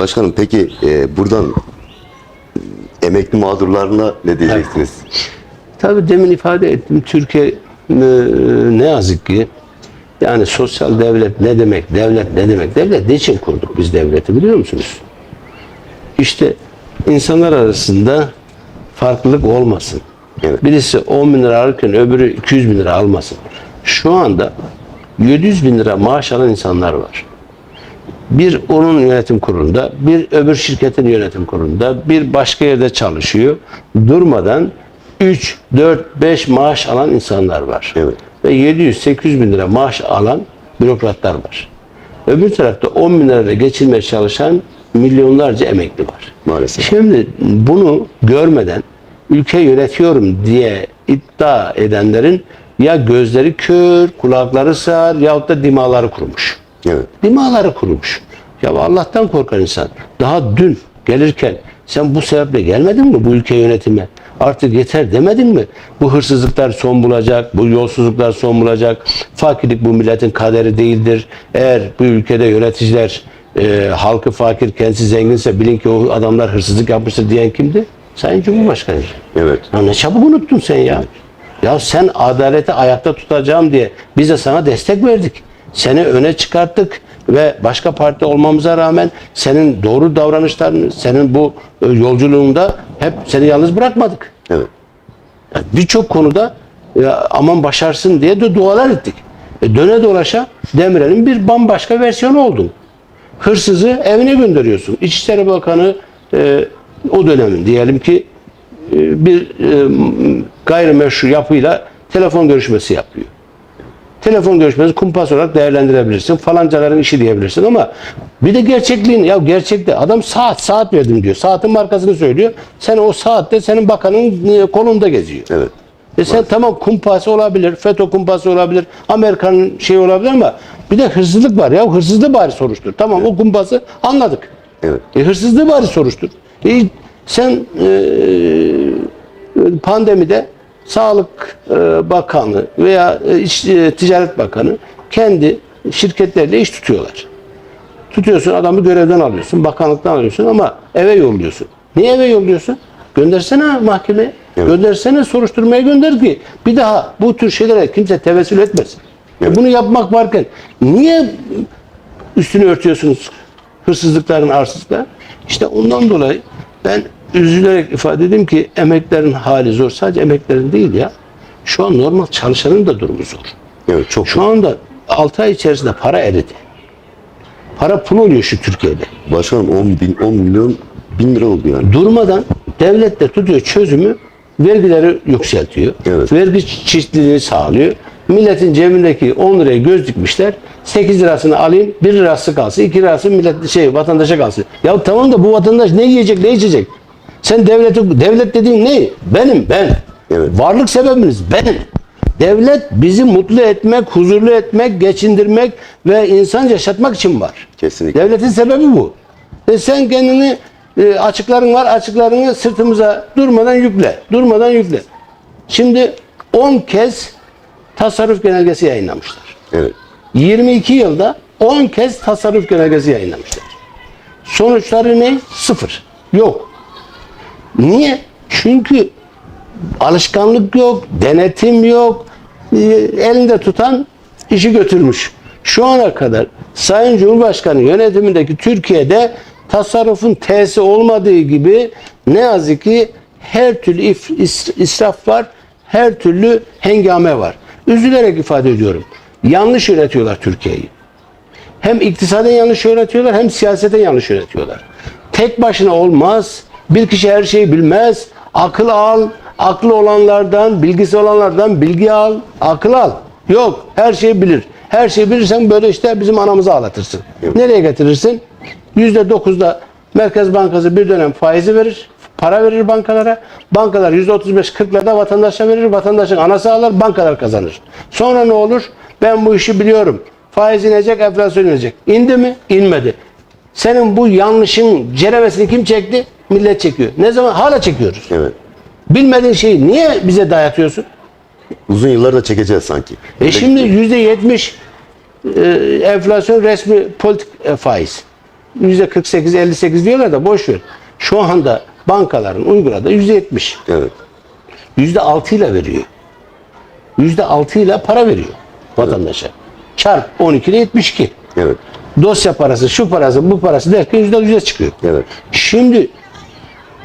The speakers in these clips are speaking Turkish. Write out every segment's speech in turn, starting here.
Başkanım peki e, buradan emekli mağdurlarına ne diyeceksiniz? Tabii demin ifade ettim. Türkiye e, ne yazık ki yani sosyal devlet ne demek, devlet ne demek? Devlet ne için kurduk biz devleti biliyor musunuz? İşte insanlar arasında farklılık olmasın. Evet. Birisi 10 bin lira alırken öbürü 200 bin lira almasın. Şu anda 700 bin lira maaş alan insanlar var. Bir onun yönetim kurulunda, bir öbür şirketin yönetim kurulunda, bir başka yerde çalışıyor. Durmadan 3, 4, 5 maaş alan insanlar var. Evet. Ve 700-800 bin lira maaş alan bürokratlar var. Öbür tarafta 10 bin lirayla geçinmeye çalışan milyonlarca emekli var. Maalesef. Şimdi bunu görmeden ülke yönetiyorum diye iddia edenlerin ya gözleri kör, kulakları sağır yahut da dimaları kurumuş. Evet. Dimaları kurumuş. Ya Allah'tan korkan insan. Daha dün gelirken sen bu sebeple gelmedin mi bu ülke yönetime? Artık yeter demedin mi? Bu hırsızlıklar son bulacak, bu yolsuzluklar son bulacak. Fakirlik bu milletin kaderi değildir. Eğer bu ülkede yöneticiler e, halkı fakir, kendisi zenginse bilin ki o adamlar hırsızlık yapmıştır diyen kimdi? Sayın Cumhurbaşkanı. Evet. Ya ne çabuk unuttun sen ya. Ya sen adaleti ayakta tutacağım diye biz de sana destek verdik. Seni öne çıkarttık ve başka parti olmamıza rağmen senin doğru davranışlarını, senin bu e, yolculuğunda hep seni yalnız bırakmadık. Evet. Yani Birçok konuda ya aman başarsın diye de dualar ettik. E döne dolaşa Demirel'in bir bambaşka versiyonu oldun. Hırsızı evine gönderiyorsun. İçişleri Bakanı e, o dönemin diyelim ki e, bir e, gayrimeşru yapıyla telefon görüşmesi yapıyor. Telefon görüşmesi kumpas olarak değerlendirebilirsin. Falancaların işi diyebilirsin ama bir de gerçekliğin ya gerçekte adam saat saat verdim diyor. Saatin markasını söylüyor. Sen o saatte senin bakanın e, kolunda geziyor. Evet. E sen tamam kumpası olabilir, FETÖ kumpası olabilir, Amerika'nın şey olabilir ama bir de hırsızlık var ya. Hırsızlığı bari soruştur. Tamam o kumpası anladık. Evet. E, hırsızlığı bari soruştur. E, sen e, pandemide Sağlık e, Bakanı veya e, e, Ticaret Bakanı kendi şirketleriyle iş tutuyorlar. Tutuyorsun adamı görevden alıyorsun, bakanlıktan alıyorsun ama eve yolluyorsun. Niye eve yolluyorsun? Göndersene mahkemeye. Evet. Göndersene soruşturmaya gönder ki bir daha bu tür şeylere kimse tevessül etmesin. E, Evet. Bunu yapmak varken niye üstünü örtüyorsunuz hırsızlıkların, arsızlıkların? İşte ondan dolayı ben üzülerek ifade edeyim ki emeklerin hali zor. Sadece emeklerin değil ya. Şu an normal çalışanın da durumu zor. Evet. Çok Şu anda 6 ay içerisinde para eridi. Para pul oluyor şu Türkiye'de. Başkanım 10 bin, 10 milyon bin lira oldu yani. Durmadan devlet de tutuyor çözümü vergileri yükseltiyor. Evet. Vergi çeşitliliğini sağlıyor. Milletin cebindeki 10 liraya göz dikmişler. 8 lirasını alayım, 1 lirası kalsın, 2 lirası millet şey vatandaşa kalsın. Ya tamam da bu vatandaş ne yiyecek, ne içecek? Sen devleti devlet dediğin ne? Benim, ben. Evet. Varlık sebebimiz benim. Devlet bizi mutlu etmek, huzurlu etmek, geçindirmek ve insan yaşatmak için var. Kesinlikle. Devletin sebebi bu. E sen kendini e, açıkların var, açıklarını sırtımıza durmadan yükle. Durmadan yükle. Şimdi 10 kez tasarruf genelgesi yayınlamışlar. Evet. 22 yılda 10 kez tasarruf genelgesi yayınlamışlar. Sonuçları ne? Sıfır. Yok. Niye? Çünkü alışkanlık yok, denetim yok, e, elinde tutan işi götürmüş. Şu ana kadar Sayın Cumhurbaşkanı yönetimindeki Türkiye'de tasarrufun T'si olmadığı gibi ne yazık ki her türlü if- is- israf var, her türlü hengame var. Üzülerek ifade ediyorum. Yanlış yönetiyorlar Türkiye'yi. Hem iktisaden yanlış yönetiyorlar hem siyaseten yanlış yönetiyorlar. Tek başına olmaz. Bir kişi her şeyi bilmez. Akıl al. Aklı olanlardan, bilgisi olanlardan bilgi al. Akıl al. Yok. Her şeyi bilir. Her şeyi bilirsen böyle işte bizim anamızı ağlatırsın. Nereye getirirsin? Yüzde dokuzda Merkez Bankası bir dönem faizi verir. Para verir bankalara. Bankalar yüzde otuz beş kırklarda vatandaşa verir. Vatandaşın anası alır. Bankalar kazanır. Sonra ne olur? Ben bu işi biliyorum. Faiz inecek, enflasyon inecek. İndi mi? İnmedi. Senin bu yanlışın ceremesini kim çekti? Millet çekiyor. Ne zaman? Hala çekiyoruz. Evet. Bilmediğin şeyi niye bize dayatıyorsun? Uzun yıllar da çekeceğiz sanki. E şimdi yüzde yetmiş e, enflasyon resmi politik e, faiz. yüzde 48 58 diyorlar da boş ver. Şu anda bankaların uyguladığı yüzde 70. Evet. Yüzde 6 ile veriyor. Yüzde 6 ile para veriyor vatandaşa. Çarp 12 ile 72. Evet. Dosya parası, şu parası, bu parası derken yüzde yüze çıkıyor. Evet. Şimdi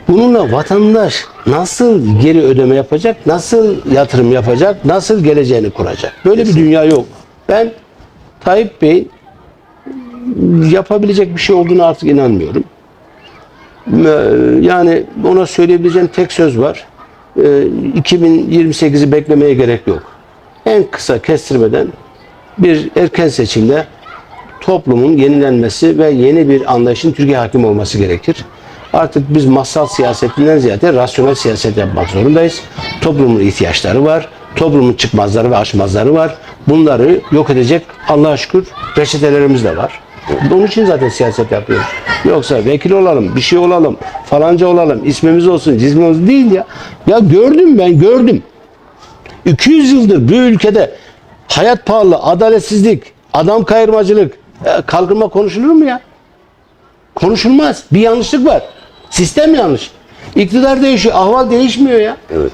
bununla vatandaş nasıl geri ödeme yapacak, nasıl yatırım yapacak, nasıl geleceğini kuracak? Böyle bir dünya yok. Ben Tayyip Bey yapabilecek bir şey olduğunu artık inanmıyorum. Ee, Yani ona söyleyebileceğim tek söz var. Ee, 2028'i beklemeye gerek yok. En kısa kestirmeden bir erken seçimde toplumun yenilenmesi ve yeni bir anlayışın Türkiye hakim olması gerekir. Artık biz masal siyasetinden ziyade rasyonel siyaset yapmak zorundayız. Toplumun ihtiyaçları var. Toplumun çıkmazları ve aşmazları var. Bunları yok edecek Allah'a şükür reçetelerimiz de var. Onun için zaten siyaset yapıyoruz. Yoksa vekil olalım, bir şey olalım, falanca olalım, ismimiz olsun, cismimiz olsun değil ya. Ya gördüm ben, gördüm. 200 yıldır bu ülkede hayat pahalı, adaletsizlik, adam kayırmacılık, e, kalkınma konuşulur mu ya? Konuşulmaz. Bir yanlışlık var. Sistem yanlış. İktidar değişiyor, ahval değişmiyor ya. Evet.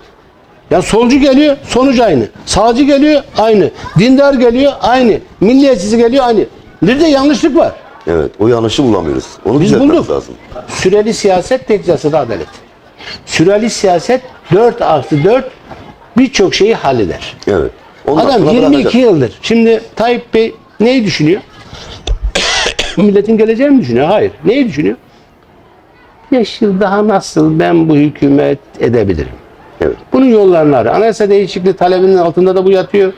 Ya solcu geliyor, sonuç aynı. Sağcı geliyor, aynı. Dindar geliyor, aynı. Milliyetçisi geliyor, aynı. Nerede yanlışlık var? Evet. O yanlışı bulamıyoruz. Onu Biz bulduk. lazım. Süreli siyaset tek celsede adalet. Süreli siyaset 4 artı 4 birçok şeyi halleder. Evet. Ondan Adam sonra 22 bırakacak. yıldır. Şimdi Tayyip Bey neyi düşünüyor? Milletin geleceğini mi düşünüyor? Hayır. Neyi düşünüyor? 5 yıl daha nasıl ben bu hükümet edebilirim? Evet. Bunun yollarını arıyor. Anayasa değişikliği talebinin altında da bu yatıyor.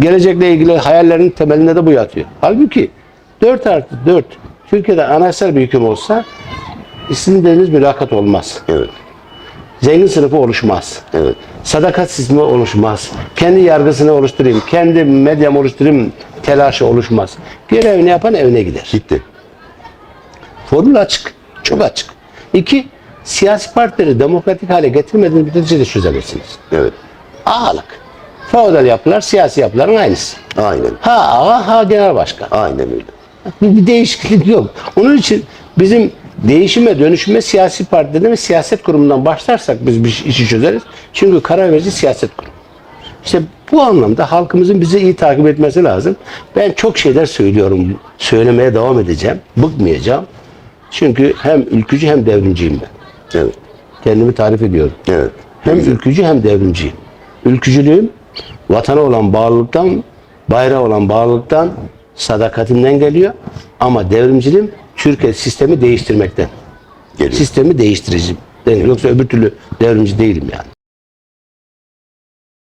Gelecekle ilgili hayallerin temelinde de bu yatıyor. Halbuki 4 artı 4 Türkiye'de anayasal bir hüküm olsa sizin dediğiniz mülakat olmaz. Evet. Zengin sınıfı oluşmaz. Evet. Sadakat sistemi oluşmaz. Kendi yargısını oluşturayım, kendi medyam oluşturayım telaşı oluşmaz. Görevini yapan evine gider. Gitti. Formül açık. Çok açık. İki, siyasi partileri demokratik hale getirmediğiniz müddetçe de çözemezsiniz. Evet. Ağalık. Feodal yapılar, siyasi yapıların aynısı. Aynen. Ha ağa, ha genel başkan. Aynen öyle. Bir, bir değişiklik yok. Onun için bizim değişime, dönüşüme siyasi partilerden ve siyaset kurumundan başlarsak biz bir işi çözeriz. Çünkü karar verici siyaset kurumu. İşte bu anlamda halkımızın bizi iyi takip etmesi lazım. Ben çok şeyler söylüyorum. Söylemeye devam edeceğim. Bıkmayacağım. Çünkü hem ülkücü hem devrimciyim ben. Evet. Kendimi tarif ediyorum. Evet. Hem ülkücü hem devrimciyim. Ülkücülüğüm vatana olan bağlılıktan, bayrağa olan bağlılıktan, sadakatimden geliyor. Ama devrimciliğim Türkiye sistemi değiştirmekten. Geliyor. Sistemi değiştiriciyim. Yoksa öbür türlü devrimci değilim yani.